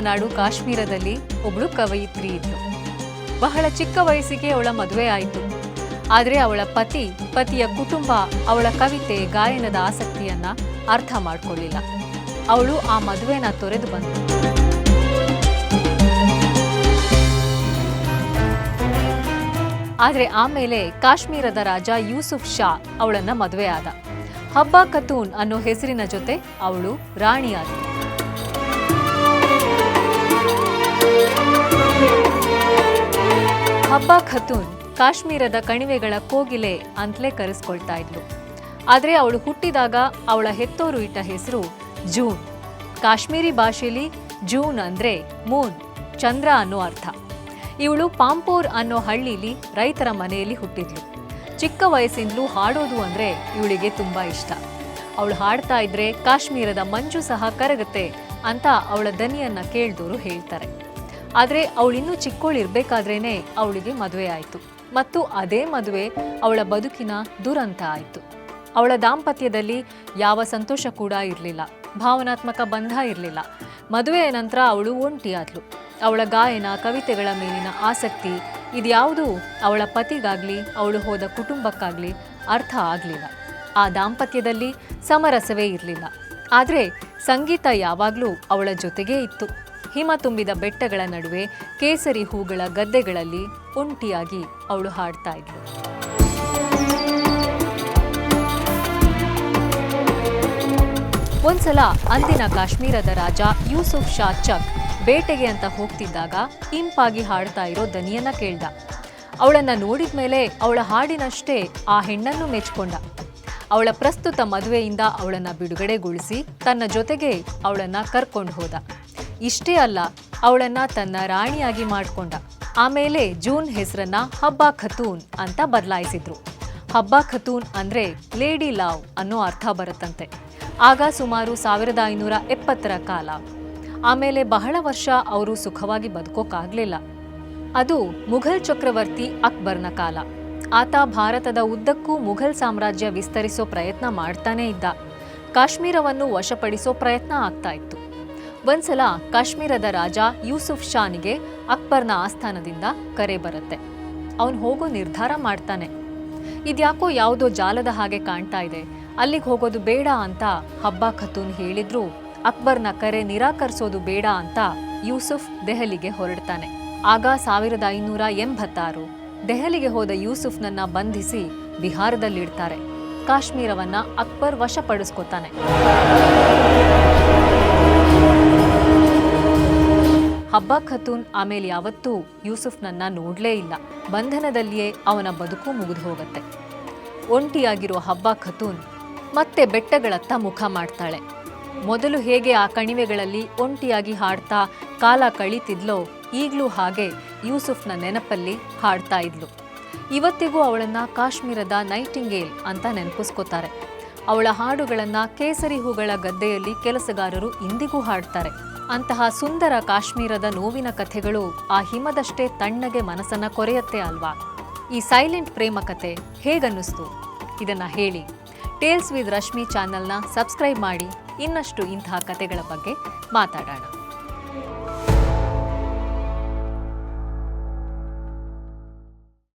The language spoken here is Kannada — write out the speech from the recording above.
ನಾಡು ಕಾಶ್ಮೀರದಲ್ಲಿ ಒಬ್ಬಳು ಕವಯಿತ್ರಿ ಇದ್ಲು. ಬಹಳ ಚಿಕ್ಕ ವಯಸ್ಸಿಗೆ ಅವಳ ಮದುವೆ ಆಯಿತು. ಆದರೆ ಅವಳ ಪತಿ, ಪತಿಯ ಕುಟುಂಬ ಅವಳ ಕವಿತೆ ಗಾಯನದ ಆಸಕ್ತಿಯನ್ನ ಅರ್ಥ ಮಾಡಿಕೊಳ್ಳಿಲ್ಲ. ಅವಳು ಆ ಮದುವೆನ ತೊರೆದು ಬಂತು ಆದರೆ ಆಮೇಲೆ ಕಾಶ್ಮೀರದ ರಾಜ ಯೂಸುಫ್ ಶಾ ಅವಳನ್ನ ಮದುವೆ ಆದ. ಹಬ್ಬ ಕತೂನ್ ಅನ್ನೋ ಹೆಸರಿನ ಜೊತೆ ಅವಳು ರಾಣಿಯಾದಳು ಹಬ್ಬ ಖತೂನ್ ಕಾಶ್ಮೀರದ ಕಣಿವೆಗಳ ಕೋಗಿಲೆ ಅಂತಲೇ ಕರೆಸ್ಕೊಳ್ತಾ ಇದ್ಲು. ಆದರೆ ಅವಳು ಹುಟ್ಟಿದಾಗ ಅವಳ ಹೆತ್ತೋರು ಇಟ್ಟ ಹೆಸರು ಜೂನ್. ಕಾಶ್ಮೀರಿ ಭಾಷೆಯಲ್ಲಿ ಜೂನ್ ಅಂದರೆ ಮೂನ್, ಚಂದ್ರ ಅನ್ನೋ ಅರ್ಥ. ಇವಳು ಪಾಂಪೋರ್ ಅನ್ನೋ ಹಳ್ಳಿಲಿ ರೈತರ ಮನೆಯಲ್ಲಿ ಹುಟ್ಟಿದ್ಲು. ಚಿಕ್ಕ ವಯಸ್ಸಿಂದಲೂ ಹಾಡೋದು ಅಂದರೆ ಇವಳಿಗೆ ತುಂಬ ಇಷ್ಟ. ಅವಳು ಹಾಡ್ತಾ ಇದ್ರೆ ಕಾಶ್ಮೀರದ ಮಂಜು ಸಹ ಕರಗುತ್ತೆ ಅಂತ ಅವಳ ದನಿಯನ್ನ ಕೇಳ್ದೋರು ಹೇಳ್ತಾರೆ. ಆದರೆ ಅವಳಿನ್ನೂ ಚಿಕ್ಕೋಳಿರ್ಬೇಕಾದ್ರೇನೆ ಅವಳಿಗೆ ಮದುವೆ ಆಯಿತು. ಮತ್ತು ಅದೇ ಮದುವೆ ಅವಳ ಬದುಕಿನ ದುರಂತ ಆಯಿತು. ಅವಳ ದಾಂಪತ್ಯದಲ್ಲಿ ಯಾವ ಸಂತೋಷ ಕೂಡ ಇರಲಿಲ್ಲ. ಭಾವನಾತ್ಮಕ ಬಂಧ ಇರಲಿಲ್ಲ. ಮದುವೆಯ ನಂತರ ಅವಳು ಒಂಟಿಯಾದ್ಲು ಅವಳ ಗಾಯನ, ಕವಿತೆಗಳ ಮೇಲಿನ ಆಸಕ್ತಿ ಇದ್ಯಾವುದೂ ಅವಳ ಪತಿಗಾಗ್ಲಿ, ಅವಳು ಹೋದ ಕುಟುಂಬಕ್ಕಾಗ್ಲಿ ಅರ್ಥ ಆಗಲಿಲ್ಲ. ಆ ದಾಂಪತ್ಯದಲ್ಲಿ ಸಮರಸವೇ ಇರಲಿಲ್ಲ. ಆದರೆ ಸಂಗೀತ ಯಾವಾಗಲೂ ಅವಳ ಜೊತೆಗೇ ಇತ್ತು. ಹಿಮ ತುಂಬಿದ ಬೆಟ್ಟಗಳ ನಡುವೆ ಕೇಸರಿ ಹೂಗಳ ಗದ್ದೆಗಳಲ್ಲಿ ಒಂಟಿಯಾಗಿ ಅವಳು ಹಾಡ್ತಾ ಇದ್ಲು. ಒಂದ್ಸಲ ಅಂದಿನ ಕಾಶ್ಮೀರದ ರಾಜ ಯೂಸುಫ್ ಶಾ ಚಕ್ ಬೇಟೆಗೆ ಅಂತ ಹೋಗ್ತಿದ್ದಾಗ ಇಂಪಾಗಿ ಹಾಡ್ತಾ ಇರೋ ದನಿಯನ್ನ ಕೇಳ್ದ. ಅವಳನ್ನ ನೋಡಿದ ಮೇಲೆ ಅವಳ ಹಾಡಿನಷ್ಟೇ ಆ ಹೆಣ್ಣನ್ನು ಮೆಚ್ಕೊಂಡ. ಅವಳ ಪ್ರಸ್ತುತ ಮದುವೆಯಿಂದ ಅವಳನ್ನ ಬಿಡುಗಡೆಗೊಳಿಸಿ ತನ್ನ ಜೊತೆಗೆ ಅವಳನ್ನ ಕರ್ಕೊಂಡು ಹೋದ. ಇಷ್ಟೇ ಅಲ್ಲ, ಅವಳನ್ನ ತನ್ನ ರಾಣಿಯಾಗಿ ಮಾಡಿಕೊಂಡ. ಆಮೇಲೆ ಜೂನ್ ಹೆಸರನ್ನ ಹಬ್ಬ ಖತೂನ್ ಅಂತ ಬದಲಾಯಿಸಿದ್ರು. ಹಬ್ಬ ಖತೂನ್ ಅಂದ್ರೆ ಲೇಡಿ ಲಾವ್ ಅನ್ನೋ ಅರ್ಥ ಬರುತ್ತಂತೆ. ಆಗ ಸುಮಾರು ಸಾವಿರದ ಐನೂರ ಎಪ್ಪತ್ತರ ಕಾಲ. ಆಮೇಲೆ ಬಹಳ ವರ್ಷ ಅವರು ಸುಖವಾಗಿ ಬದುಕೋಕಾಗ್ಲಿಲ್ಲ. ಅದು ಮುಘಲ್ ಚಕ್ರವರ್ತಿ ಅಕ್ಬರ್ನ ಕಾಲ. ಆತ ಭಾರತದ ಉದ್ದಕ್ಕೂ ಮುಘಲ್ ಸಾಮ್ರಾಜ್ಯ ವಿಸ್ತರಿಸೋ ಪ್ರಯತ್ನ ಮಾಡ್ತಾನೇ ಇದ್ದ. ಕಾಶ್ಮೀರವನ್ನು ವಶಪಡಿಸೋ ಪ್ರಯತ್ನ ಆಗ್ತಾ ಇತ್ತು. ಒಂದ್ಸಲ ಕಾಶ್ಮೀರದ ರಾಜ ಯೂಸುಫ್ ಶಾನಿಗೆ ಅಕ್ಬರ್ನ ಆಸ್ಥಾನದಿಂದ ಕರೆ ಬರುತ್ತೆ. ಅವನು ಹೋಗೋ ನಿರ್ಧಾರ ಮಾಡ್ತಾನೆ. ಇದ್ಯಾಕೋ ಯಾವುದೋ ಜಾಲದ ಹಾಗೆ ಕಾಣ್ತಾ ಇದೆ. ಅಲ್ಲಿಗೆ ಹೋಗೋದು ಬೇಡ ಅಂತ ಹಬ್ಬ ಖತೂನ್ ಹೇಳಿದ್ರು ಅಕ್ಬರ್ನ ಕರೆ ನಿರಾಕರಿಸೋದು ಬೇಡ ಅಂತ ಯೂಸುಫ್ ದೆಹಲಿಗೆ ಹೊರಡ್ತಾನೆ. ಆಗ ಸಾವಿರದ ಐನೂರ ಎಂಬತ್ತಾರು ದೆಹಲಿಗೆ ಹೋದ ಯೂಸುಫ್ನನ್ನ ಬಂಧಿಸಿ ಬಿಹಾರದಲ್ಲಿಡ್ತಾರೆ. ಕಾಶ್ಮೀರವನ್ನ ಅಕ್ಬರ್ ವಶಪಡಿಸ್ಕೊತಾನೆ. ಹಬ್ಬ ಖತೂನ್, ಆಮೇಲೆ ಯಾವತ್ತೂ ಯೂಸುಫ್ನನ್ನ ನೋಡಲೇ ಇಲ್ಲ. ಬಂಧನದಲ್ಲಿಯೇ ಅವನ ಬದುಕು ಮುಗಿದು ಹೋಗುತ್ತೆ. ಒಂಟಿಯಾಗಿರೋ ಹಬ್ಬ ಖತೂನ್, ಮತ್ತೆ ಬೆಟ್ಟಗಳತ್ತ ಮುಖ ಮಾಡ್ತಾಳೆ. ಮೊದಲು ಹೇಗೆ ಆ ಕಣಿವೆಗಳಲ್ಲಿ ಒಂಟಿಯಾಗಿ ಹಾಡ್ತಾ ಕಾಲ ಕಳೀತಿದ್ಲೋ, ಈಗಲೂ ಹಾಗೆ ಯೂಸುಫ್ನ ನೆನಪಲ್ಲಿ ಹಾಡ್ತಾ ಇದ್ಲು. ಇವತ್ತಿಗೂ ಅವಳನ್ನ ಕಾಶ್ಮೀರದ ನೈಟಿಂಗೇಲ್ ಅಂತ ನೆನಪಿಸ್ಕೋತಾರೆ. ಅವಳ ಹಾಡುಗಳನ್ನ ಕೇಸರಿ ಹೂಗಳ ಗದ್ದೆಯಲ್ಲಿ ಕೆಲಸಗಾರರು ಇಂದಿಗೂ ಹಾಡ್ತಾರೆ. ಅಂತಹ ಸುಂದರ ಕಾಶ್ಮೀರದ ನೋವಿನ ಕಥೆಗಳು ಆ ಹಿಮದಷ್ಟೇ ತಣ್ಣಗೆ ಮನಸ್ಸನ್ನ ಕೊರೆಯತ್ತೆ ಅಲ್ವಾ? ಈ ಸೈಲೆಂಟ್ ಪ್ರೇಮ ಕಥೆ ಹೇಗನ್ನಿಸ್ತು? ಇದನ್ನ ಹೇಳಿ. ಟೇಲ್ಸ್ ವಿತ್ ರಶ್ಮಿ ಚಾನೆಲ್ನ ಸಬ್ಸ್ಕ್ರೈಬ್ ಮಾಡಿ. ಇನ್ನಷ್ಟು ಇಂತಹ ಕಥೆಗಳ ಬಗ್ಗೆ ಮಾತಾಡೋಣ.